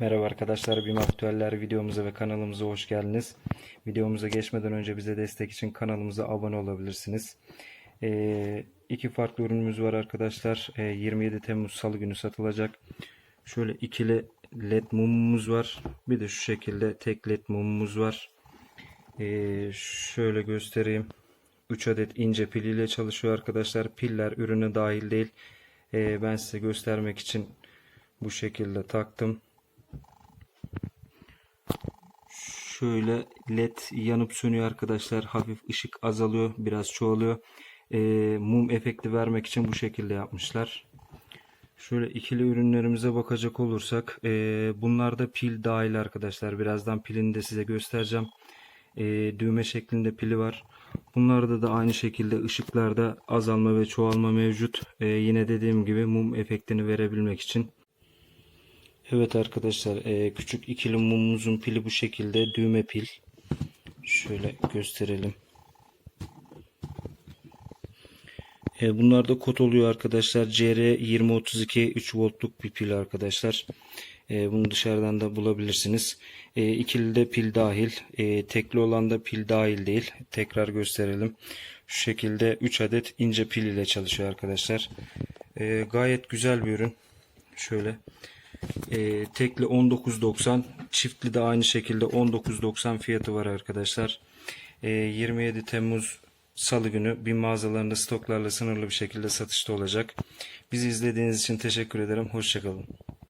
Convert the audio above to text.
Merhaba arkadaşlar, BİM Aktüeller videomuza ve kanalımıza hoş geldiniz. Videomuza geçmeden önce bize destek için kanalımıza abone olabilirsiniz. Ee, iki farklı ürünümüz var arkadaşlar. Ee, 27 Temmuz Salı günü satılacak. Şöyle ikili led mumumuz var. Bir de şu şekilde tek led mumumuz var. Ee, şöyle göstereyim. 3 adet ince pil ile çalışıyor arkadaşlar. Piller ürüne dahil değil. Ee, ben size göstermek için bu şekilde taktım. Şöyle led yanıp sönüyor arkadaşlar. Hafif ışık azalıyor. Biraz çoğalıyor. Ee, mum efekti vermek için bu şekilde yapmışlar. Şöyle ikili ürünlerimize bakacak olursak. ee, bunlarda pil dahil arkadaşlar. Birazdan pilini de size göstereceğim. Ee, düğme şeklinde pili var. Bunlarda da aynı şekilde ışıklarda azalma ve çoğalma mevcut. Ee, yine dediğim gibi mum efektini verebilmek için. Evet arkadaşlar e, küçük ikili mumumuzun pili bu şekilde düğme pil. Şöyle gösterelim. E, bunlar da kod oluyor arkadaşlar. CR2032 3 voltluk bir pil arkadaşlar. E, bunu dışarıdan da bulabilirsiniz. İkili de pil dahil. Tekli olan da pil dahil değil. Tekrar gösterelim. Şu şekilde 3 adet ince pil ile çalışıyor arkadaşlar. Gayet güzel bir ürün. Şöyle. E, tekli 19.90 çiftli de aynı şekilde 19.90 fiyatı var arkadaşlar. E, 27 Temmuz Salı günü bin mağazalarında stoklarla sınırlı bir şekilde satışta olacak. Bizi izlediğiniz için teşekkür ederim. Hoşçakalın.